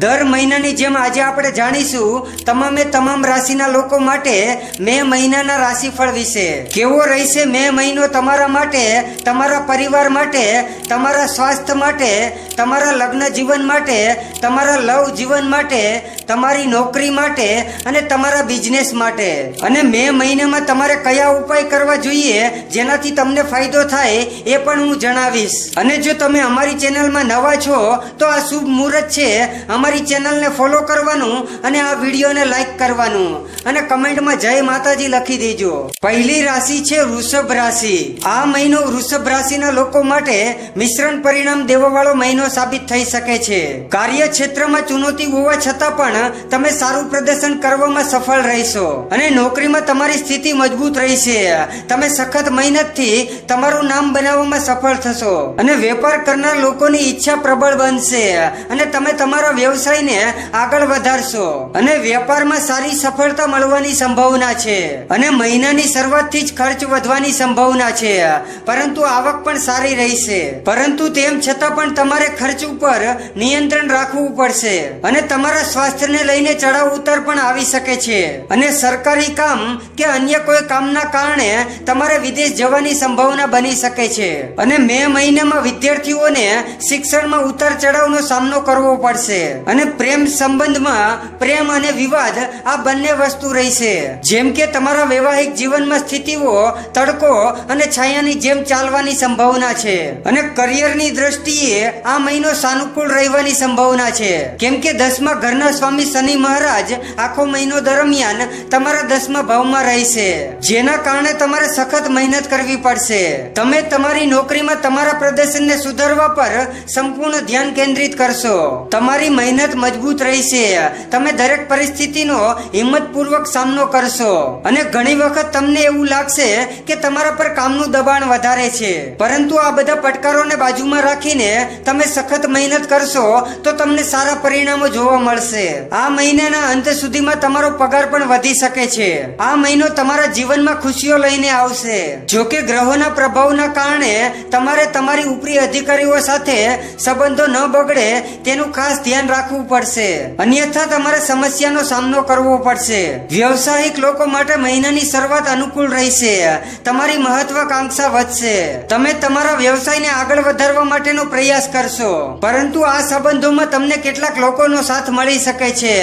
દર મહિનાની જેમ આજે આપણે જાણીશું, તમામે તમામ રાશિના લોકો માટે મે મહિનાના રાશિફળ વિશે. કેવો રહેશે મે મહિનો તમારા માટે, તમારા પરિવાર માટે, તમારા સ્વાસ્થ્ય માટે, તમારા લગ્ન જીવન માટે, તમારા લવ જીવન માટે, તમારી નોકરી માટે અને તમારા બિઝનેસ માટે. અને મે મહિનામાં તમારે કયા ઉપાય કરવા જોઈએ, જેનાથી તમને ફાયદો થાય, એ પણ હું જણાવીશ. અને જો તમે અમારી ચેનલમાં નવા છો, તો આ શુભ મુહૂર્ત છે. અમારી ચેનલને ફોલો કરવાનું અને આ વિડીયોને લાઈક કરવાનું. અને કમેન્ટમાં જય માતાજી લખી દેજો. પહેલી રાશિ છે વૃષભ રાશિ. આ મહિનો વૃષભ રાશિના લોકો માટે મિશ્રણ પરિણામ દેવાવાળો મહિનો સાબિત થઈ શકે છે. કાર્યક્ષેત્રમાં ચુનૌતી હોવા છતાં પણ તમે સારું પ્રદર્શન કરવામાં સફળ રહેશો. અને નોકરીમાં તમારી સ્થિતિ મજબૂત રહેશે. તમે સખત મહેનતથી તમારું નામ બનાવવામાં સફળ થશો. અને વેપાર કરનાર લોકોની ઈચ્છા પ્રબળ બનશે. અને તમે તમારા વ્યવસાયને આગળ વધારશો. અને વેપારમાં સારી સફળતા મળવાની સંભાવના છે. અને મહિનાની શરૂઆતથી જ ખર્ચ વધવાની સંભાવના છે. પરંતુ આવક પણ સારી રહેશે. પરંતુ તેમ છતાં પણ તમારે ખર્ચ ઉપર નિયંત્રણ રાખવું પડશે. અને તમારા સ્વાસ્થ્યને લઈને ચડાવ ઉતાર પણ આવી શકે છે. અને સરકારી કામ કે અન્ય કોઈ કામના કારણે તમારે વિદેશ જવાની સંભાવના બની શકે છે. અને મે મહિનામાં વિદ્યાર્થીઓને શિક્ષણમાં ઉતાર ચઢાવનો સામનો કરવો પડશે. અને પ્રેમ સંબંધમાં પ્રેમ અને વિવાદ આ બંને વસ્તુ રહેશે જેમ કે તમારા વૈવાહિક જીવનમાં સ્થિતિઓ, તડકો અને છાયાની જેમ ચાલવાની સંભાવના છે. અને કરિયરની દ્રષ્ટિએ આ મહિનો સાનુકૂળ રહેવાની સંભાવના છે. કેમ કે દસમા ઘરના સ્વામી શનિ મહારાજ આખો મહિનો દરમિયાન તમારા દસમા ભાવમાં રહેશે જેના કારણે તમારે સખત મહેનત કરવી પડશે. તમે તમારી નોકરીમાં તમારા પ્રદર્શનને સુધારવા પર સંપૂર્ણ ધ્યાન કેન્દ્રિત કરશો. તમારી મહેનત મજબૂત રહેશે તમે દરેક પરિસ્થિતિનો હિંમતપૂર્વક સામનો કરશો. અને ઘણી વખત તમને એવું લાગશે કે તમારા પર કામનું દબાણ વધારે છે. પરંતુ આ બધા પડકારોને બાજુમાં રાખીને તમે સખત મહેનત કરશો તો તમને સારા પરિણામો જોવા મળશે. આ મહિનાના અંત સુધીમાં તમારો પગાર પણ વધી શકે છે. આ મહિનો તમારા જીવનમાં ખુશીઓ લઈને આવશે. જો કે ગ્રહોના પ્રભાવના કારણે તમારે તમારી ઉપરી અધિકારીઓ સાથે સંબંધો ન બગડે તેનું ખાસ ધ્યાન રાખવું પડશે. અન્યથા તમારે સમસ્યાનો સામનો કરવો પડશે. વ્યવસાયિક લોકો માટે મહિનાની શરૂઆત અનુકૂળ રહેશે. તમારી મહત્વાકાંક્ષા વધશે. તમે તમારા વ્યવસાયને આગળ વધારવા માટેનો પ્રયાસ કરશો. પરંતુ આ સંબંધોમાં તમને કેટલાક લોકોનો સાથ મળી શકે છે.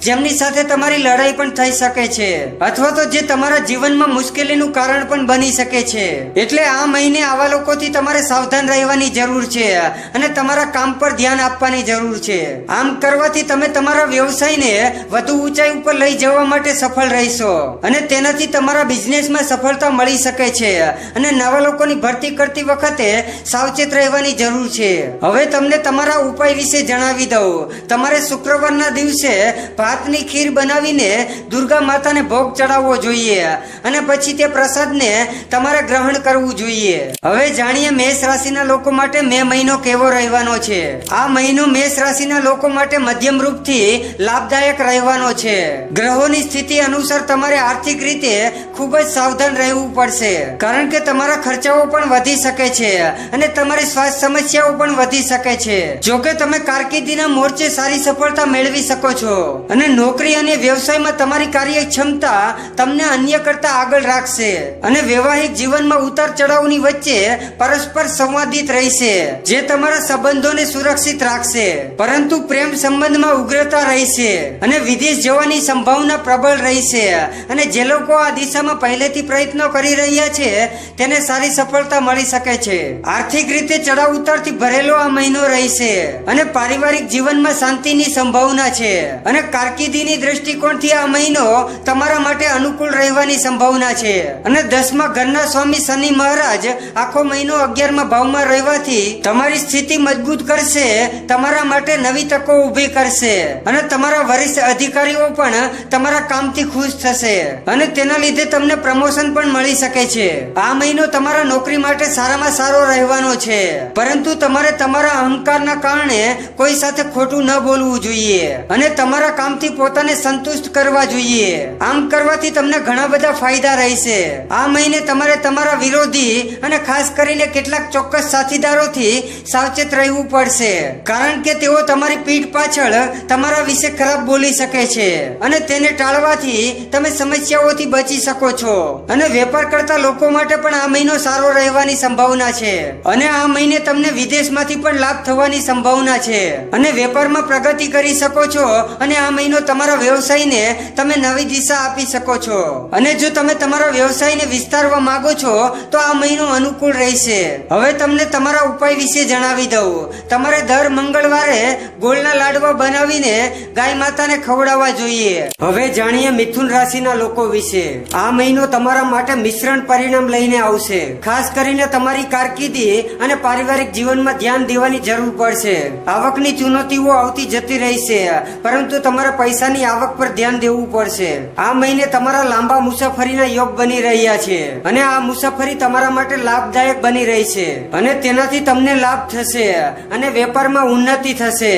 જેમની સાથે તમારી લડાઈ પણ થઈ શકે છે. અથવા તો જે તમારા જીવનમાં મુશ્કેલીનું કારણ પણ બની શકે છે. એટલે આ મહિને આવા લોકોથી તમારે સાવધાન રહેવાની જરૂર છે અને તમારા કામ પર ધ્યાન આપવાની જરૂર છે. આમ કરવાથી તમે તમારા વ્યવસાયને વધુ ઊંચાઈ ઉપર લઈ જવા માટે સફળ રહેશો. અને તેનાથી તમારા બિઝનેસમાં સફળતા મળી શકે છે. અને નવા લોકોની ભરતી કરતી વખતે સાવચેત રહેવાની જરૂર છે. હવે તમને તમારા ઉપાય વિશે જણાવી દઉં. તમારે શુક્રવારના દિવસે ભાતની ખીર બનાવીને દુર્ગા માતાને ભોગ ચડાવવો જોઈએ. અને પછી તે પ્રસાદને તમારે ગ્રહણ કરવું જોઈએ. હવે જાણીએ મેષ રાશિના લોકો માટે મે મહિનો કેવો રહેવાનો છે. આ મહિનો મેષ રાશિના લોકો માટે મધ્યમ રૂપથી લાભદાયક રહેવાનો છે. ગ્રહોની સ્થિતિ અનુસાર તમારે આર્થિક રીતે ખૂબ જ સાવધાન રહેવું પડશે. કારણ કે તમારા ખર્ચાઓ પણ વધી શકે છે અને તમારી સ્વાસ્થ્ય સમસ્યાઓ પણ વધી શકે છે. જો તમે કારકિર્દીના મોરચે સારી સફળતા મેળવી શકો છો. અને નોકરી અને વ્યવસાયમાં તમારી કાર્યક્ષમતા તમને અન્ય કરતા આગળ રાખશે. અને વૈવાહિક જીવનમાં ઉતાર ચઢાવની વચ્ચે પરસ્પર સંવાદિત રહેશે, જે તમારા સંબંધોને સુરક્ષિત રાખશે. પરંતુ પ્રેમ સંબંધમાં ઉગ્રતા રહેશે અને વિદેશ જવાની સંભાવના પ્રબળ રહેશે અને જે લોકો આ દિશામાં પહેલેથી પ્રયત્નો કરી રહ્યા છે, તેને સારી સફળતા મળી શકે છે. આર્થિક રીતે ચડાવ ઉતારથી ભરેલો આ મહિનો રહેશે અને પારિવારિક જીવનમાં શાંતિની સંભાવના છે. અને કારકિર્દીની દ્રષ્ટિકોણથી આ મહિનો તમારા માટે અનુકૂળ રહેવાની સંભાવના છે. અને દસમા ઘરના સ્વામી શનિ મહારાજ આખો મહિનો અગિયારમાં ભાવમાં રહેવાથી તમારી સ્થિતિ મજબૂત કરશે. તમારા માટે નવી તકો ઊભી કરશે. અને તમારા વરિષ્ઠ અધિકારીઓ પણ તમારા કામથી ખુશ થશે. અને તેના લીધે તમને પ્રમોશન પણ મળી શકે છે. આ મહિનો તમારા નોકરી માટે સારામાં સારો રહેવાનો છે. પરંતુ તમારે તમારા અહંકારના કારણે કોઈ સાથે ખોટું ન બોલવું જોઈએ. અને તમારા કામથી પોતાને સંતુષ્ટ કરવા જોઈએ. આમ કરવાથી તમને ઘણા બધા ફાયદા રહેશે. આ મહિને તમારે તમારા વિરોધી અને ખાસ કરીને કેટલાક ચોક્કસ સાથીદારોથી સાવચેત રહેવું પડશે. કારણ કે તેઓ તમારી પીઠ પીઠ પાછળ તમારા વિશે ખરાબ બોલી શકે છે. અને તેને ટાળવાથી તમે સમસ્યાઓથી બચી શકો છો. અને વેપાર કરતા લોકો માટે પણ આ મહિનો સારો રહેવાની સંભાવના છે. અને આ મહિને તમને વિદેશમાંથી પણ લાભ થવાની સંભાવના છે. અને વેપારમાં પ્રગતિ કરી શકો છો અને આ મહિનો તમારા વ્યવસાયને તમે નવી દિશા આપી શકો છો. અને જો તમે તમારા વ્યવસાયને વિસ્તારવા માંગો છો, તો આ મહિનો અનુકૂળ રહેશે. હવે તમને તમારા ઉપાય વિશે જણાવી દઉં. તમારે દર મંગળવારે ગોળના લાડવા બનાવીને ગાય માતાને ખવડાવવા જોઈએ. હવે જાણીએ મિથુન રાશિના લોકો વિશે. આ મહિનો તમારા માટે મિશ્રણ પરિણામ લઈને આવશે. ખાસ કરીને તમારી કારકિર્દી અને પારિવારિક જીવનમાં ધ્યાન દેવાની જરૂર પડશે. આવકની ચુનૌતીઓ આવતી જતી રહેશે, પરંતુ તમારે પૈસાની આવક પર ધ્યાન દેવું પડશે. આ મહિને તમારા લાંબા મુસાફરીના યોગ બની રહ્યા છે અને આ મુસાફરી તમારા માટે લાભદાયક બની રહી છે અને તેનાથી તમને લાભ થશે અને વેપારમાં ઉન્નતિ થશે.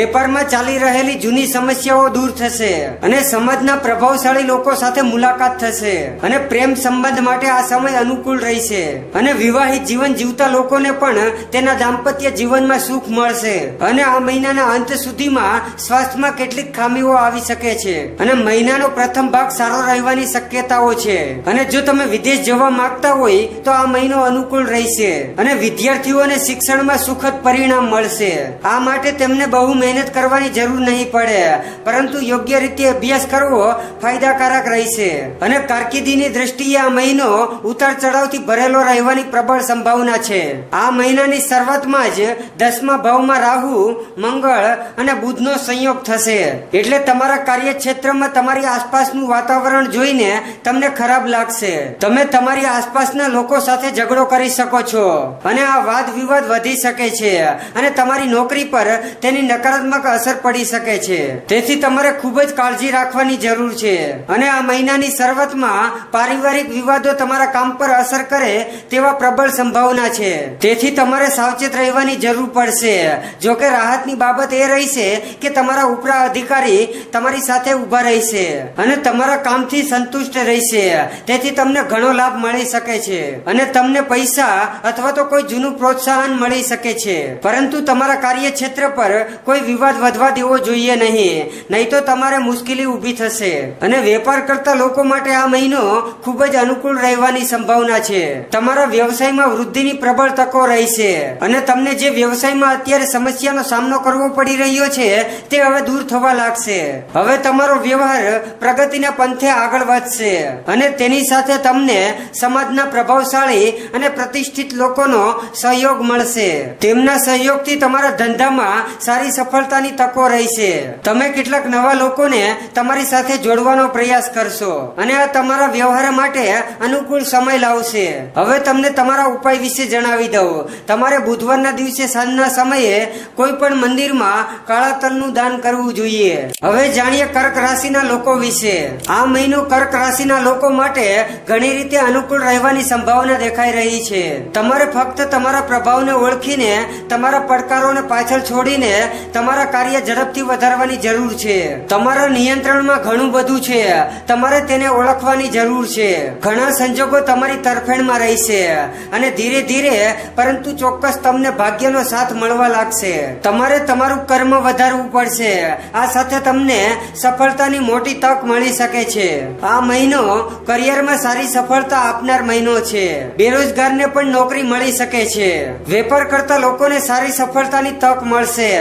વેપારમાં ચાલી રહેલી જૂની સમસ્યાઓ દૂર થશે અને સમાજના પ્રભાવશાળી લોકો સાથે મુલાકાત થશે અને પ્રેમ સંબંધ માટે આ સમય અનુકૂળ રહેશે અને વિવાહિત જીવન જીવતા લોકોને પણ તેના દાંપત્ય જીવનમાં સુખ મળશે અને આ મહિનાના અંત સુધીમાં સ્વાસ્થ્યમાં કેટલીક ખામીઓ આવી શકે છે અને મહિનાનો પ્રથમ ભાગ સારો રહેવાની શક્યતાઓ છે. અને જો તમે વિદેશ જવા માંગતા હોય તો આ મહિનો અનુકૂળ રહેશે અને વિદ્યાર્થીઓને શિક્ષણમાં સુખદ પરિણામ મળશે. આ માટે તેમને બહુ મહેનત કરવાની જરૂર નહીં પડે. પરંતુ યોગ્ય રીતે અભ્યાસ કરવો ફાયદાકારક રહેશે. અને કારકિર્દીની દ્રષ્ટિએ આ મહિનો ઉતાર ચઢાવથી ભરેલો રહેવાની પ્રબળ સંભાવના છે. આ મહિનાની શરૂઆતમાં જ દસમા ભાવમાં રાહુ, મંગળ અને બુધનો સંયોગ થશે. એટલે તમારા કાર્યક્ષેત્રમાં તમારી આસપાસનું વાતાવરણ જોઈને તમને ખરાબ લાગશે. તમે તમારી આસપાસના લોકો સાથે ઝઘડો કરી શકો છો. અને આ વાદ વિવાદ વધી શકે છે. અને તમારી નોકરી પર તેની નકારાત્મક અસર પડી શકે છે. તેથી તમારે ખૂબ જ કાળજી રાખવાની જરૂર છે. અને આ મહિનાની શરૂઆતમાં પારિવારિક વિવાદો તમારા કામ પર અસર કરે તેવા પ્રબળ સંભાવના છે. તેથી તમારે સાવચેત રહેવાની જરૂર પડશે. જો કે રાહતની બાબત એ રહેશે કે તમારા ઉપરા અધિકારી તમારી સાથે ઊભા રહેશે અને તમારા કામથી સંતુષ્ટ રહેશે. તેથી તમને ઘણો લાભ મળી શકે છે. અને તમને પૈસા અથવા તો કોઈ જૂનું પ્રોત્સાહન મળી શકે છે. પરંતુ તમારા કાર્યક્ષેત્ર પર કોઈ વિવાદ વધવા દેવો જોઈએ નહીં. નહીં તો તમારે મુશ્કેલી ઊભી થશે. અને વેપાર કરતા લોકો માટે આ મહિનો ખૂબ જ અનુકૂળ રહેવાની સંભાવના છે. તમારા વ્યવસાયમાં વૃદ્ધિની પ્રબળ તકો રહેશે. અને તમને જે વ્યવસાયમાં અત્યારે સમસ્યાનો સામનો કરવો પડી રહ્યો છે, તે હવે દૂર થવા લાગશે. હવે તમારો વ્યવહાર પ્રગતિના પંથે આગળ વધશે. અને તેની સાથે તમને સમાજના પ્રભાવશાળી અને પ્રતિષ્ઠિત લોકોનો સહયોગ મળશે. તેમના સહયોગથી તમારા ધંધામાં સારી સફળતાની તકો રહેશે તમે કેટલાક નવા લોકોને તમારી સાથે જોડવાનો પ્રયાસ કરશો અને આ તમારા વ્યવહાર માટે અનુકૂળ સમય લાવશે. હવે તમને તમારા ઉપાય વિશે જણાવી દઉં. તમારે બુધવારના દિવસે સાંજના સમયે કોઈ પણ મંદિરમાં કાળા તલનું દાન કરવું જોઈએ. હવે જાણીએ કર્ક રાશિના લોકો વિશે. આ મહિનો કર્ક રાશિના લોકો માટે ઘણી રીતે અનુકૂળ રહેવાની સંભાવના દેખાઈ રહી છે. તમારે ફક્ત તમારા પ્રભાવને ઓળખીને તમારા પડકારોને પાછળ છોડીને તમારા કાર્ય ઝડપથી વધારવાની જરૂર છે. તમારા નિયંત્રણમાં ઘણું બધું છે. તમારે તેને ઓળખવાની જરૂર છે. ઘણા સંજોગો તમારી તરફેણમાં રહેશે અને ધીરે ધીરે, પરંતુ ચોક્કસ તમને ભાગ્યનો સાથ મળવા લાગશે. તમારે તમારું કર્મ વધારવું પડશે. આ સાથે તમને સફળતાની મોટી તક મળી શકે છે. આ મહિનો કરિયરમાં સારી સફળતા આપનાર મહિનો છે. બેરોજગારને પણ નોકરી મળી શકે છે. વેપાર કરતા લોકોને સારી સફળતાની તક મળશે.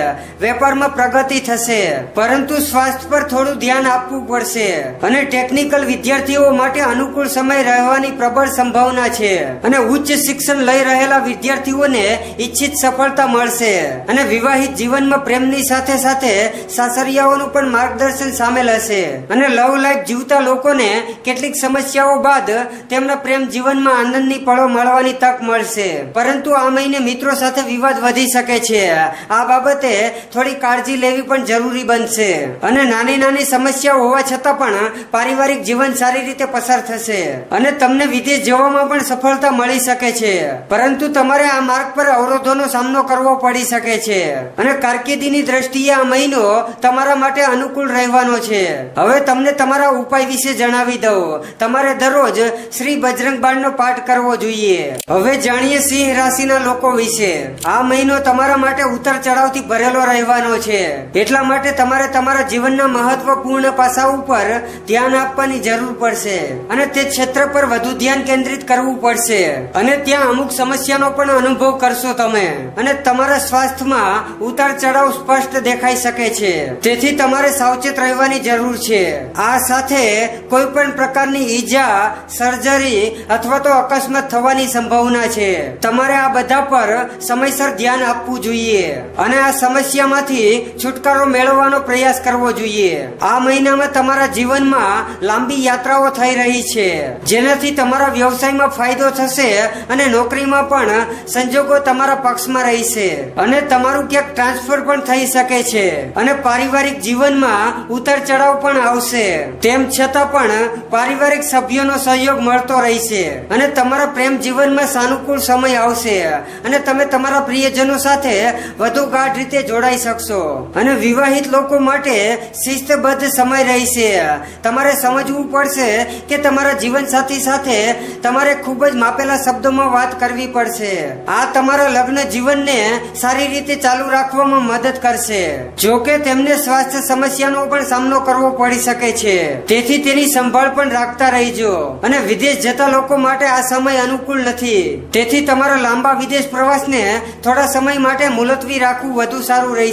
વેપારમાં પ્રગતિ થશે. પરંતુ સ્વાસ્થ્ય પર થોડું ધ્યાન આપવું પડશે. અને ટેકનિકલ વિદ્યાર્થીઓ માટે અનુકૂળ સમય રહેવાની પ્રબળ સંભાવના છે. અને ઉચ્ચ શિક્ષણ લઈ રહેલા વિદ્યાર્થીઓને ઈચ્છિત સફળતા મળશે. અને વિવાહિત જીવનમાં પ્રેમની સાથે સાથે સાસરિયાઓનું પણ માર્ગદર્શન સામેલ હશે. અને લવ લાઈફ જીવતા લોકોને કેટલીક સમસ્યાઓ બાદ તેમના પ્રેમ જીવનમાં આનંદની પળો મળવાની તક મળશે. પરંતુ આ મહિને મિત્રો સાથે વિવાદ વધી શકે છે. આ બાબતે થોડી કાળજી લેવી પણ જરૂરી બનશે. અને નાની નાની સમસ્યાઓ હોવા છતાં પણ પારિવારિક જીવન સારી રીતે પસાર થશે. અને તમને વિદેશ જવામાં પણ સફળતા મળી શકે છે. પરંતુ તમારે આ માર્ગ પર અવરોધોનો સામનો કરવો પડી શકે છે. અને કારકિર્દીની દ્રષ્ટિએ આ મહિનો તમારા માટે અનુકૂળ રહેવાનો છે. હવે તમને તમારા ઉપાય વિશે જણાવી દઉં. તમારે દરરોજ શ્રી બજરંગ બાણનો પાઠ કરવો જોઈએ. હવે જાણીએ સિંહ રાશિના લોકો વિશે. આ મહિનો તમારા માટે ઉતર ચઢાવથી ભરેલો રહેવાનો રહેવાનો છે. એટલા માટે તમારે તમારા જીવનના મહત્વપૂર્ણ પાસા ઉપર ધ્યાન આપવાની જરૂર પડશે. અને તે ક્ષેત્ર પર વધુ ધ્યાન કેન્દ્રિત કરવું પડશે. અને ત્યાં અમુક સમસ્યાનો પણ અનુભવ કરશો તમે. અને તમારા સ્વાસ્થ્યમાં ઉતાર ચઢાવ સ્પષ્ટ દેખાઈ શકે છે. તેથી તમારે સાવચેત રહેવાની જરૂર છે. આ સાથે કોઈ પણ પ્રકારની ઈજા, સર્જરી અથવા તો અકસ્માત થવાની સંભાવના છે. તમારે આ બધા પર સમયસર ધ્યાન આપવું જોઈએ. અને આ સમસ્યામાંથી છુટકારો મેળવવાનો પ્રયાસ કરવો જોઈએ. આ મહિનામાં તમારા જીવનમાં લાંબી યાત્રાઓ થઈ રહી છે. જેનાથી તમારા વ્યવસાયમાં ફાયદો થશે અને નોકરીમાં પણ સંજોગો તમારા પક્ષમાં રહેશે. અને તમારું ક્યાંક ટ્રાન્સફર પણ થઈ શકે છે. અને પારિવારિક જીવનમાં ઉતાર ચઢાવ પણ આવશે. તેમ છતાં પણ પારિવારિક સભ્યોનો સહયોગ મળતો રહેશે. અને તમારા પ્રેમ જીવનમાં સાનુકૂળ સમય આવશે. અને તમે તમારા પ્રિયજનો સાથે વધુ ગાઢ રીતે જોડાઈ શકશો. અને વિવાહિત લોકો માટે શિસ્તબદ્ધ સમય રહેશે. તમારે સમજવું પડશે કે તમારા જીવનસાથી સાથે તમારે ખૂબ જ માપેલા શબ્દોમાં વાત કરવી પડશે. આ તમારા લગ્ન જીવનને સારી રીતે ચાલુ રાખવામાં મદદ કરશે. જો કે તેમને સ્વાસ્થ્ય સમસ્યાનો પણ સામનો કરવો પડી શકે છે. તેથી તેની સંભાળ પણ રાખતા રહીજો. અને વિદેશ જતા લોકો માટે આ સમય અનુકૂળ નથી. તેથી તમારા લાંબા વિદેશ પ્રવાસને થોડા સમય માટે મુલતવી રાખવું વધુ સારું રહેશે.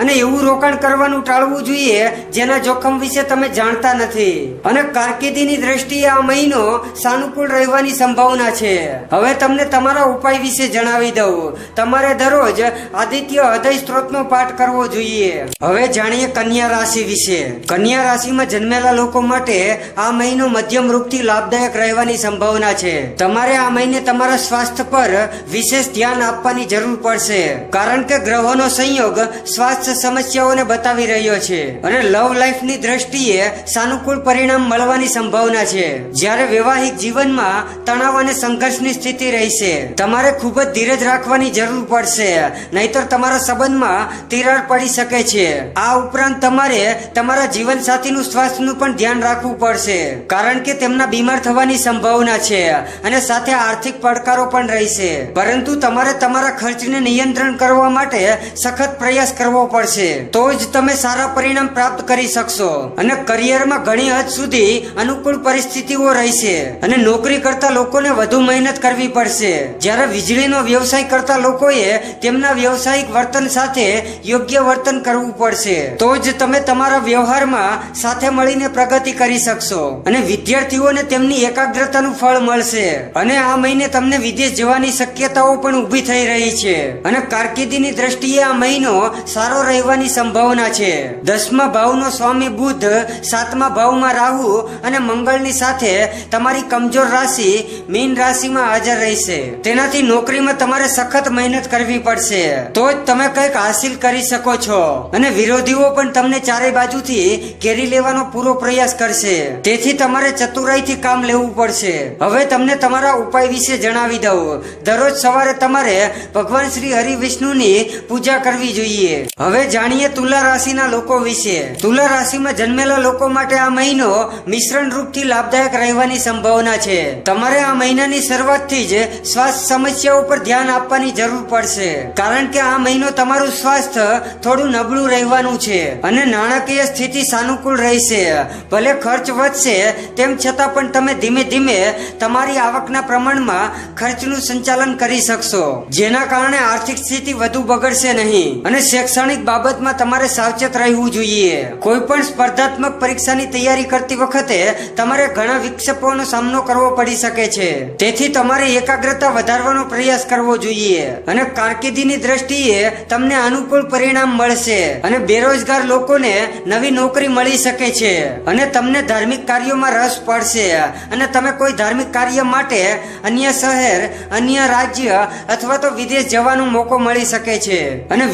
અને એવું રોકાણ કરવાનું ટાળવું જોઈએ, જેના જોખમ વિશે તમે જાણતા નથી. અને કારકિર્દીની દ્રષ્ટિએ આ મહિનો સાનુકૂળ રહેવાની સંભાવના છે. હવે તમને તમારા ઉપાય વિશે જણાવી દઉં. તમારે દરરોજ આદિત્ય હૃદય સ્ત્રોતનો પાઠ કરવો જોઈએ. હવે જાણીએ કન્યા રાશિ વિશે. કન્યા રાશિમાં જન્મેલા લોકો માટે આ મહિનો મધ્યમ રૂપથી લાભદાયક રહેવાની સંભાવના છે. તમારે આ મહિને તમારા સ્વાસ્થ્ય પર વિશેષ ધ્યાન આપવાની જરૂર પડશે. કારણ કે ગ્રહોનો સંયોગ સ્વાસ્થ્ય સમસ્યાઓને બતાવી રહ્યો છે. અને લવ લાઈફની દ્રષ્ટિએ સાનુકૂળ પરિણામ મળવાની સંભાવના છે. જ્યારે વૈવાહિક જીવનમાં તણાવ અને સંઘર્ષની સ્થિતિ રહેશે, તમારે ખૂબ જ ધીરજ રાખવાની જરૂર પડશે, નહીતર તમારા સંબંધમાં તિરાડ પડી શકે છે. આ ઉપરાંત તમારે તમારા જીવનસાથીનું સ્વાસ્થ્યનું પણ ધ્યાન રાખવું પડશે, કારણ કે તેમના બીમાર થવાની સંભાવના છે અને સાથે આર્થિક પડકારો પણ રહેશે. પરંતુ તમારે તમારા ખર્ચને નિયંત્રણ કરવા માટે સખત પ્રયાસ કરવો પડશે, તો જ તમે સારા પરિણામ પ્રાપ્ત કરી શકશો. અને કરિયરમાં ઘણી હદ સુધી અનુકૂળ પરિસ્થિતિઓ રહેશે. અને નોકરી કરતા લોકોને વધુ મહેનત કરવી પડશે. જ્યારે વીજળીનો વ્યવસાય કરતા લોકોએ તેમના વ્યવસાયિક વર્તન સાથે યોગ્ય વર્તન કરવું પડશે. તો જ તમે તમારા વ્યવહારમાં સાથે મળીને પ્રગતિ કરી શકશો. અને વિદ્યાર્થીઓને તેમની એકાગ્રતાનું ફળ મળશે. અને આ મહિને તમને વિદેશ જવાની શક્યતાઓ પણ ઊભી થઈ રહી છે. અને કારકિર્દીની દ્રષ્ટિએ આ મહિનો સારો રહેવાની સંભાવના છે. દસમા ભાવનો સ્વામી બુધ સાતમા ભાવમાં રાહુ અને મંગળની સાથે તમારી કમજોર રાશિ મીન રાશિમાં હાજર રહેશે. તેનાથી નોકરીમાં તમારે સખત મહેનત કરવી પડશે. તો જ તમે કંઈક હાસિલ કરી શકો છો અને વિરોધીઓ પણ તમને ચારે બાજુથી ઘેરી લેવાનો પૂરો પ્રયાસ કરશે. તેથી તમારે ચતુરાઈથી કામ લેવું પડશે. હવે તમને તમારા ઉપાય વિશે જણાવી દઉં. દરરોજ સવારે તમારે ભગવાન શ્રી હરિ વિષ્ણુની પૂજા કરવી જોઈએ. હવે જાણીએ તુલા રાશિના લોકો વિશે. તુલા રાશિમાં જન્મેલા લોકો માટે આ મહિનો મિશ્રણ રૂપથી લાભદાયક રહેવાની સંભાવના છે. તમારે આ મહિનાની શરૂઆતથી જ સ્વાસ્થ્ય સમસ્યા ઉપર ધ્યાન આપવાની જરૂર પડશે. કારણ કે આ મહિનો તમારું સ્વાસ્થ્ય થોડું નબળું રહેવાનું છે અને નાણાકીય સ્થિતિ સાનુકૂળ રહેશે. ભલે ખર્ચ વધશે, તેમ છતાં પણ તમે ધીમે ધીમે તમારી આવકના પ્રમાણમાં ખર્ચનું સંચાલન કરી શકશો. જેના કારણે આર્થિક સ્થિતિ વધુ બગડશે નહીં. અને શૈક્ષણિક બાબતમાં તમારે સાવચેત રહેવું જોઈએ. કોઈ પણ સ્પર્ધાત્મક પરીક્ષાની તૈયારી કરતી વખતે તમારે ઘણા વિક્ષેપોનો સામનો કરવો પડી શકે છે. તેથી તમારે એકાગ્રતા વધારવાનો પ્રયાસ કરવો જોઈએ અને કારકિર્દીની દ્રષ્ટિએ તમને અનુકૂળ પરિણામ મળશે અને બેરોજગાર લોકોને નવી નોકરી મળી શકે છે અને તમને ધાર્મિક કાર્યોમાં રસ પડશે અને તમે કોઈ ધાર્મિક કાર્ય માટે અન્ય શહેર, અન્ય રાજ્ય અથવા તો વિદેશ જવાનો મોકો મળી શકે છે. અને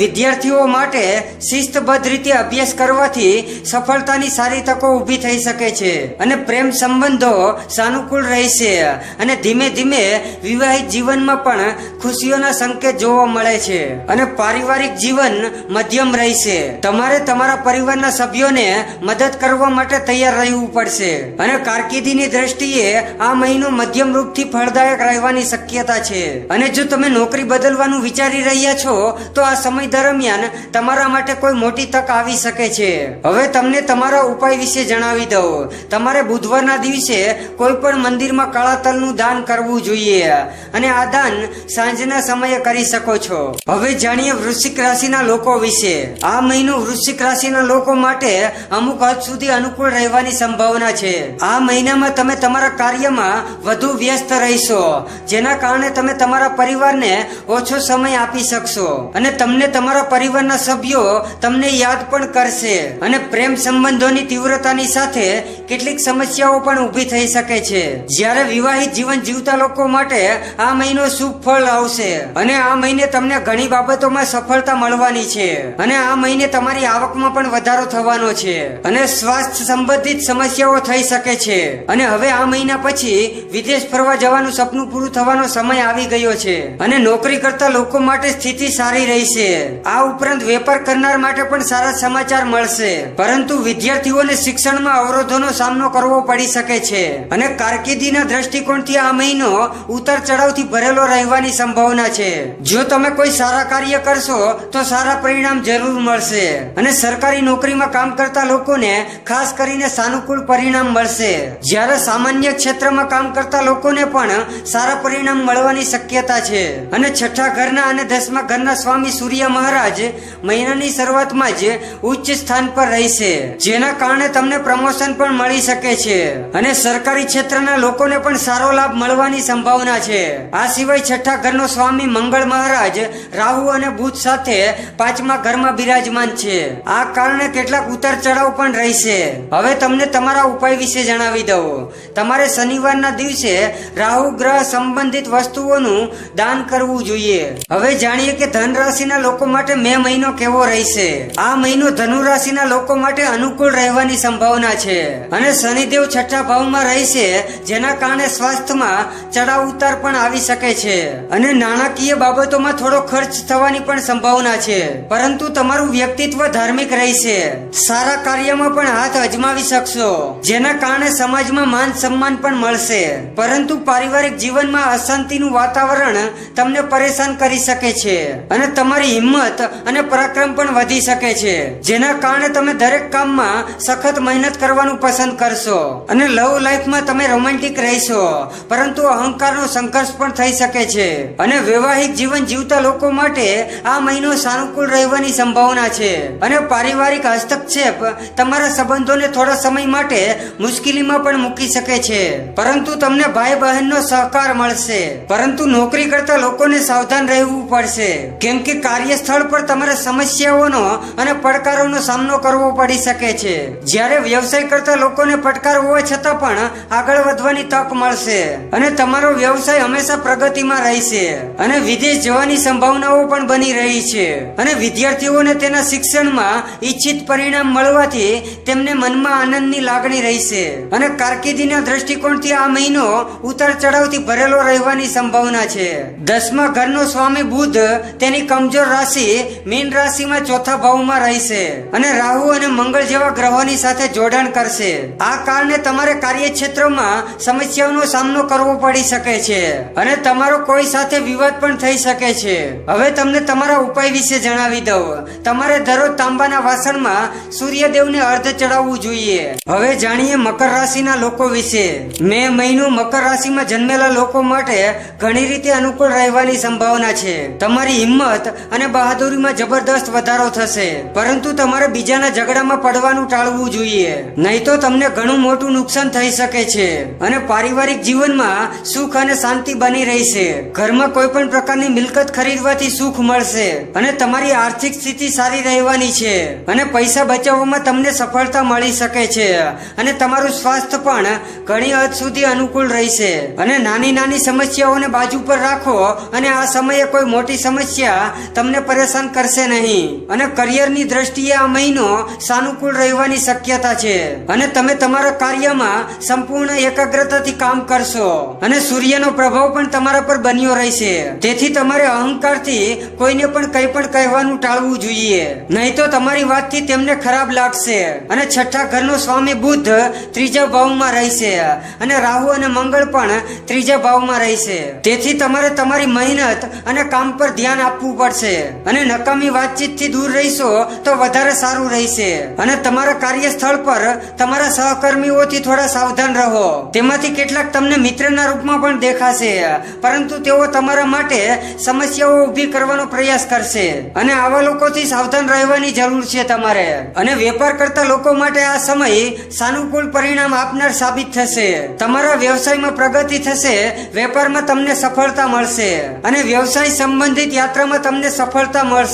વિદ્યાર્થીઓ માટે શિસ્તબદ્ધ રીતે અભ્યાસ કરવાથી સફળતાની સારી તકો ઊભી થઈ શકે છે. અને પ્રેમ સંબંધો સાનુકૂળ રહેશે અને ધીમે ધીમે વિવાહિત જીવનમાં પણ ખુશીઓના સંકેત જોવા મળે છે. અને પારિવારિક જીવન મધ્યમ રહેશે. તમારે તમારા પરિવારના સભ્યોને મદદ કરવા માટે તૈયાર રહેવું પડશે. અને કારકિર્દીની દ્રષ્ટિએ આ મહિનો મધ્યમ રૂપથી ફળદાયક રહેવાની શક્યતા છે. અને જો તમે નોકરી બદલવાનું વિચારી રહ્યા છો, તો આ સમય દરમિયાન દરમિયાન તમારા માટે કોઈ મોટી તક આવી શકે છે. હવે તમને તમારા ઉપાય વિશે જણાવી દઉં. તમારે બુધવારના દિવસે કોઈ પણ મંદિરમાં કાળા તલનું દાન કરવું જોઈએ અને આ દાન સાંજના સમયે કરી શકો છો. હવે જાણીએ વૃશ્ચિક રાશિના લોકો વિશે. આ મહિનો વૃશ્ચિક રાશિના લોકો માટે અમુક હદ સુધી અનુકૂળ રહેવાની સંભાવના છે. આ મહિનામાં તમે તમારા કાર્યમાં વધુ વ્યસ્ત રહીશો, જેના કારણે તમે તમારા પરિવારને ઓછો સમય આપી શકશો અને તમને તમારા પરિવારના સભ્યો તમને યાદ પણ કરશે. અને પ્રેમ સંબંધોની તીવ્રતાની સાથે કેટલીક સમસ્યાઓ પણ ઊભી થઈ શકે છે. જ્યારે વિવાહિત જીવન જીવતા લોકો માટે આ મહિનો શુભ ફળ આવશે અને આ મહિને તમને ઘણી બાબતોમાં સફળતા મળવાની છે. અને આ મહિને તમારી આવકમાં પણ વધારો થવાનો છે. અને સ્વાસ્થ્ય સંબંધિત સમસ્યાઓ થઈ શકે છે. અને હવે આ મહિના પછી વિદેશ ફરવા જવાનું સપનું પૂરું થવાનો સમય આવી ગયો છે. અને નોકરી કરતા લોકો માટે સ્થિતિ સારી રહેશે. આ ઉપરાંત વેપાર કરનાર માટે પણ સારા સમાચાર મળશે. પરંતુ વિદ્યાર્થીઓને શિક્ષણમાં અવરોધોનો સામનો કરવો પડી શકે છે. અને કારકિર્દીના દ્રષ્ટિકોણથી આ મહિનો ઉતાર ચઢાવથી ભરેલો રહેવાની સંભાવના છે. જો તમે કોઈ સારા કાર્ય કરશો, તો સારા પરિણામ જરૂર મળશે. અને સરકારી નોકરીમાં કામ કરતા લોકોને ખાસ કરીને સાનુકૂળ પરિણામ મળશે. જ્યારે સામાન્ય ક્ષેત્રમાં કામ કરતા લોકોને પણ સારા પરિણામ મળવાની શક્યતા છે. અને છઠ્ઠા ઘરના અને દસમા ઘરના સ્વામી સૂર્ય મહારાજ મહિનાની શરૂઆતમાં જ ઉચ્ચ સ્થાન પર રહેશે. જેના કારણે તમને પ્રમોશન પણ મળી શકે છે. અને સરકારી ક્ષેત્રના લોકોને પણ સારો લાભ મળવાની સંભાવના છે. આ સિવાય છઠ્ઠા ઘરનો સ્વામી મંગળ મહારાજ રાહુ અને બુધ સાથે પાંચમા ઘરમાં બિરાજમાન છે. આ કારણે કેટલાક ઉતાર ચઢાવ પણ રહેશે. હવે તમને તમારા ઉપાય વિશે જણાવી દઉં. તમારે શનિવારના દિવસે રાહુ ગ્રહ સંબંધિત વસ્તુઓનું દાન કરવું જોઈએ. હવે જાણીએ કે ધન રાશિના લોકો માટે મે મહિનો કેવો રહેશે? આ મહિનો ધનુ રાશિના લોકો માટે અનુકૂળ રહેવાની સંભાવના છે. અને શનિદેવ છઠ્ઠા ભાવમાં રહેશે, જેના કારણે સ્વાસ્થ્યમાં ચડાવ ઉતાર પણ આવી શકે છે. અને નાણાકીય બાબતોમાં થોડો ખર્ચ થવાની પણ સંભાવના છે. પરંતુ તમારું વ્યક્તિત્વ ધાર્મિક રહેશે. સારા કાર્યમાં પણ હાથ અજમાવી શકશો, જેના કારણે સમાજમાં માન સન્માન પણ મળશે. પરંતુ પારિવારિક જીવનમાં અશાંતિનું વાતાવરણ તમને પરેશાન કરી શકે છે. અને તમારી હિંમત અને પરાક્રમ પણ વધી શકે છે. જેના કારણે તમે દરેક કામમાં સખત મહેનત કરવાનું પસંદ કરશો. અને લવ લાઈફમાં તમે રોમેન્ટિક રહેશો. પરંતુ અહંકારનો સંઘર્ષ પણ થઈ શકે છે. અને વૈવાહિક જીવન જીવતા લોકો માટે આ મહિનો સાનુકૂળ રહેવાની સંભાવના છે. અને પારિવારિક હસ્તક્ષેપ તમારા સંબંધોને થોડા સમય માટે મુશ્કેલીમાં પણ મૂકી શકે છે. પરંતુ તમને ભાઈ બહેનનો સહકાર મળશે. પરંતુ નોકરી કરતા લોકોને સાવધાન રહેવું પડશે. કેમ કે કાર્યસ્થળ પર તમારે સમસ્યાઓનો અને પડકારોનો સામનો કરવો પડી શકે છે. જ્યારે વ્યવસાય કરતા લોકોને પડકાર હોવા છતાં પણ આગળ વધવાની તક મળશે. અને તમારો વ્યવસાય હંમેશા પ્રગતિમાં રહેશે. અને વિદેશ જવાની સંભાવનાઓ પણ બની રહી છે. અને વિદ્યાર્થીઓને તેના શિક્ષણમાં ઈચ્છિત પરિણામ મળવાથી તેમને મનમાં આનંદની લાગણી રહેશે. અને કારકિર્દીના દ્રષ્ટિકોણથી આ મહિનો ઉતાર ચઢાવથી ભરેલો રહેવાની સંભાવના છે. દસમા ઘરનો સ્વામી બુધ તેની કમજોર રાશિ મીન રાશિમાં ચોથા ભાવમાં રહેશે અને રાહુ અને મંગળ જેવા ગ્રહોની સાથે જોડાણ કરશે. આ કારણે તમારે કાર્યક્ષેત્રમાં સમસ્યાઓનો સામનો કરવો પડી શકે છે અને તમારો કોઈ સાથે વિવાદ પણ થઈ શકે છે. હવે તમને તમારા ઉપાય વિશે જણાવી દઉં. તમારે દરરોજ તાંબાના વાસણમાં સૂર્યદેવને અર્ધ ચડાવવું જોઈએ. હવે જાણીએ મકર રાશિના લોકો વિશે. મે મહિનો મકર રાશિમાં જન્મેલા લોકો માટે ઘણી રીતે અનુકૂળ રહેવાની સંભાવના છે. તમારી હિંમત અને બહાદુરીમાં જબરદસ્ત વધારો થશે. પરંતુ તમારે બીજાના ઝઘડામાં પડવાનું ટાળવું જોઈએ. નહીં તો તમને ઘણું મોટું નુકસાન થઈ શકે છે. અને પારિવારિક જીવનમાં સુખ અને શાંતિ બની રહેશે. ઘરમાં કોઈ પણ પ્રકારની મિલકત ખરીદવાથી સુખ મળશે. અને તમારી આર્થિક સ્થિતિ સારી રહેવાની છે. અને પૈસા બચાવવામાં તમને સફળતા મળી શકે છે. અને તમારું સ્વાસ્થ્ય પણ ઘણી હદ સુધી અનુકૂળ રહેશે. અને નાની નાની સમસ્યાઓને બાજુ પર રાખો. અને આ સમયે કોઈ મોટી સમસ્યા તમને પરેશાન કરશે નહીં. અને કરિયરની દ્રષ્ટિએ આ મહિનો સાનુકૂળ રહેવાની શક્યતા છે. અને તમે તમારા કાર્યમાં સંપૂર્ણ એકાગ્રતાથી કામ કરશો. અને સૂર્યનો પ્રભાવ પણ તમારા પર બન્યો રહેશે. તેથી તમારે અહંકારથી કોઈને પણ કંઈ પણ કહેવાનું ટાળવું જોઈએ. નહીં તો તમારી વાતથી તેમને ખરાબ લાગશે. અને છઠ્ઠા ઘરનો સ્વામી બુદ્ધ ત્રીજા ભાવમાં રહેશે. અને રાહુ અને મંગળ પણ ત્રીજા ભાવમાં રહેશે. તેથી તમારે તમારી મહેનત અને કામ પર ધ્યાન આપવું પડશે. અને નકામી વાતચીતથી દૂર રહીશો તો વધારે સારું રહેશે. અને તમારા કાર્યસ્થળ પર તમારા સહકર્મીઓથી થોડા સાવધાન રહો. તેમાંથી કેટલાક તમને મિત્રના રૂપમાં પણ દેખાશે, પરંતુ તેઓ તમારા માટે સમસ્યાઓ ઊભી કરવાનો પ્રયાસ કરશે. અને આવા લોકોથી સાવધાન રહેવાની જરૂર છે તમારે. અને વેપાર કરતા લોકો માટે આ સમય સાનુકૂળ પરિણામ આપનાર સાબિત થશે. તમારા વ્યવસાયમાં પ્રગતિ થશે, વેપારમાં તમને સફળતા મળશે. અને વ્યવસાય સંબંધિત યાત્રામાં તમને સફળતા મળશે.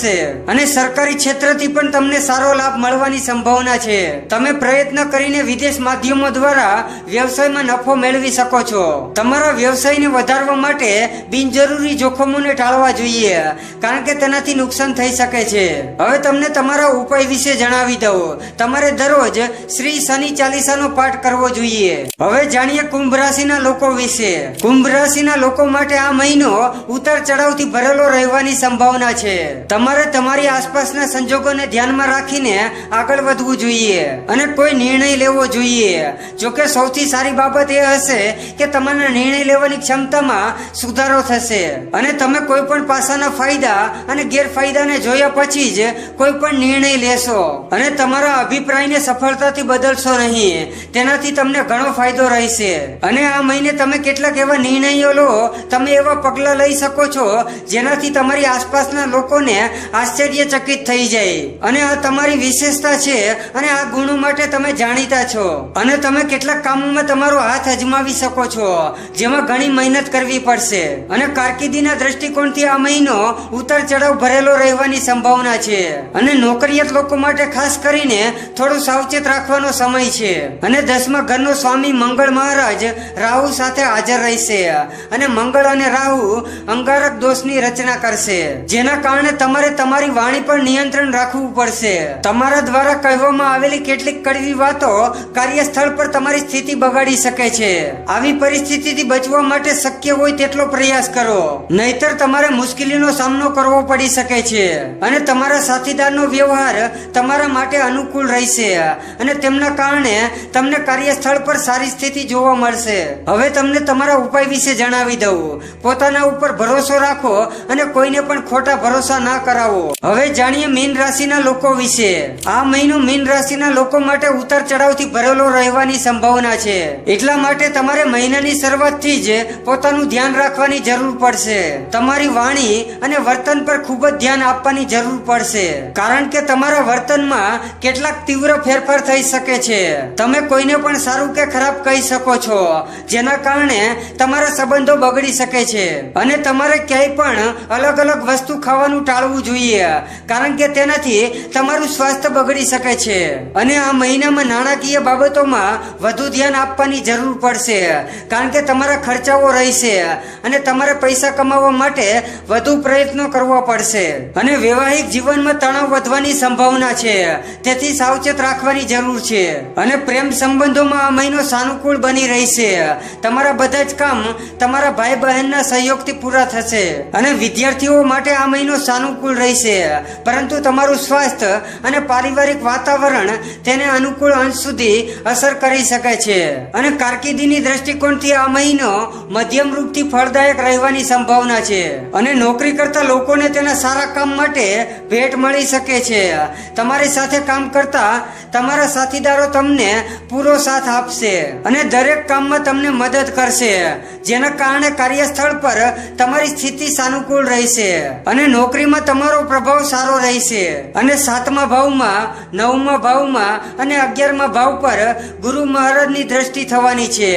અને સરકારી ક્ષેત્રથી પણ તમને સારો લાભ મળવાની સંભાવના છે. તમે પ્રયત્ન કરીને વિદેશ માધ્યમો દ્વારા વ્યવસાયમાં નફો મેળવી શકો છો. તમારા વ્યવસાયને વધારવા માટે બિનજરૂરી જોખમોને ટાળવા જોઈએ, કારણ કે તેનાથી નુકસાન થઈ શકે છે. હવે તમને તમારા ઉપાય વિશે જણાવી દઉં. તમારે દરરોજ શ્રી શનિ ચાલીસાનો પાઠ કરવો જોઈએ. હવે જાણીએ કુંભ રાશિના લોકો વિશે. કુંભ રાશિના લોકો માટે આ મહિનો ઉતાર ચઢાવથી ભરેલો રહેવાની સંભાવના છે. તમારે તમારી આસપાસના સંજોગોને ધ્યાનમાં રાખીને આગળ વધવું જોઈએ અને કોઈ નિર્ણય લેવો જોઈએ. જોકે સૌથી સારી બાબત એ હશે કે તમારા નિર્ણય લેવાની ક્ષમતામાં સુધારો થશે. અને તમે કોઈ પણ પાસાના ફાયદા અને ગેરફાયદાને જોયા પછી જ કોઈ પણ નિર્ણય લેશો. અને તમારા અભિપ્રાયને સફળતાથી બદલશો નહીં. તેનાથી તમને ઘણો ફાયદો રહેશે. અને આ મહિને તમે કેટલાક એવા નિર્ણયો લો, તમે એવા પગલાં લઈ શકો છો જેનાથી તમારી આસપાસના લોકોને આશ્ચર્યચકિત થઈ જાય. અને આ તમારી વિશેષતા છે અને આ ગુણો માટે તમે જાણીતા છો. અને તમે કેટલાક કામોમાં તમારો હાથ અજમાવી શકો છો, જેમાં ઘણી મહેનત કરવી પડશે. અને કારકિર્દીના દ્રષ્ટિકોણથી આ મહિનો ઉતાર ચઢાવ ભરેલો રહેવાની સંભાવના છે. અને નોકરિયાત લોકો માટે ખાસ કરીને થોડું સાવચેત રાખવાનો સમય છે. અને દસમા ઘરનો સ્વામી મંગળ મહારાજ રાહુ સાથે હાજર રહેશે. અને મંગળ અને રાહુ અંગારક દોષની રચના કરશે. જેના કારણે તમારે તમારી વાણી પર નિયંત્રણ રાખવું પડશે. તમારા દ્વારા કહેવામાં આવેલી કેટલીક કડવી વાતો કાર્યસ્થળ પર તમારી સ્થિતિ બગાડી શકે છે. આવી પરિસ્થિતિથી બચવા માટે શક્ય હોય તેટલો પ્રયાસ કરો. નહીતર તમારે મુશ્કેલીનો સામનો કરવો પડી શકે છે. અને તમારા સાથીદારનો વ્યવહાર તમારા માટે અનુકૂળ રહેશે અને તેમના કારણે તમને કાર્યસ્થળ પર સારી સ્થિતિ જોવા મળશે. હવે તમને તમારા ઉપાય વિશે જણાવી દઉં. પોતાના ઉપર ભરોસો રાખો અને કોઈને પણ ખોટા ભરોસા ના કરાવો. હવે જાણીએ મીન રાશિના લોકો વિશે. આ મહિનો મીન રાશિના લોકો માટે ઉતાર ચઢાવથી ભરેલો રહેવાની સંભાવના છે. એટલા માટે તમારે મહિનાની શરૂઆતથી જ પોતાનું ધ્યાન રાખવાની જરૂર પડશે. તમારી વાણી અને વર્તન પર ખૂબ જ ધ્યાન આપવાની જરૂર પડશે. કારણ કે તમારા વર્તનમાં કેટલાક તીવ્ર ફેરફાર થઈ શકે છે. તમે કોઈને પણ સારું કે ખરાબ કહી શકો છો, જેના કારણે તમારા સંબંધો બગડી શકે છે. અને તમારે ક્યાંય પણ અલગ અલગ વસ્તુ ખાવાનું ટાળવું જોઈએ. કારણ કે તેનાથી તમારું સ્વાસ્થ્ય બગડી શકે છે. અને આ મહિનામાં નાણાકીય બાબતોમાં વધુ ધ્યાન આપવાની જરૂર પડશે. કારણ કે તમારા ખર્ચાઓ રહેશે અને તમારે પૈસા કમાવવા માટે વધુ પ્રયત્નો કરવા પડશે. અને વૈવાહિક જીવનમાં તણાવ વધવાની સંભાવના છે. તેથી સાવચેત રાખવાની જરૂર છે. અને પ્રેમ સંબંધોમાં આ મહિનો સાનુકૂળ બની રહેશે. તમારા બધા જ કામ તમારા ભાઈ બહેનના સહયોગથી પૂરા થશે. અને વિદ્યાર્થીઓ માટે આ મહિનો સાનુકૂળ રહેશે. પરંતુ તમારું સ્વાસ્થ્ય અને પારિવારિક વાતાવરણ તેને અનુકૂળ અંશ સુધી અસર કરી શકે છે. અને કારકિર્દીની દ્રષ્ટિકોણથી આ મહિનો મધ્યમ રૂપથી ફળદાયક રહેવાની સંભાવના છે. અને નોકરી કરતા લોકોને તેના સારા કામ માટે ભેટ મળી શકે છે. તમારી સાથે કામ કરતા તમારા સાથીદારો તમને પૂરો સાથ આપશે અને દરેક કામમાં તમને મદદ કરશે, જેના કારણે કાર્યસ્થળ પર તમારી સ્થિતિ સાનુકૂળ રહેશે. અને નોકરીમાં તમારો પ્રભાવ સારો રહેશે. અને સાતમા ભાવમાં, નવમા ભાવમાં અને અગિયારમા ભાવ પર ગુરુ મહારાજની દ્રષ્ટિ થવાની છે.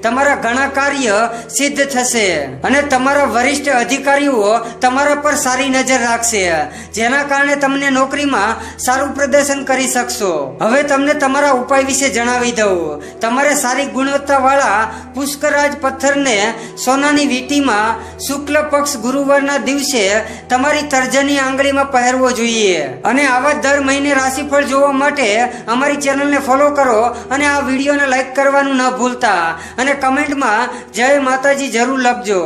તમારા ઘણા કાર્ય સિદ્ધ થશે અને તમારા વરિષ્ઠ અધિકારીઓ તમારા પર સારી નજર રાખશે. જેના કારણે તમને નોકરીમાં સારું પ્રદર્શન કરી શકશો. હવે તમને તમારા ઉપાય વિશે જણાવી દઉં. તમારે સારી ગુણવત્તા વાળા પુષ્કરાજ પથ્થરને સોનાની વીંટીમાં શુક્લ પક્ષ ગુરુવારના દિવસે તમારી તર્જની આંગળીમાં પહેરવો જોઈએ. અને આવા જ દર મહિને રાશિફળ જોવા માટે અમારી ચેનલને ફોલો કરો અને આ વિડીયોને લાઈક કરવાનું ન ભૂલતા. અને કમેન્ટમાં જય માતાજી જરૂર લખજો.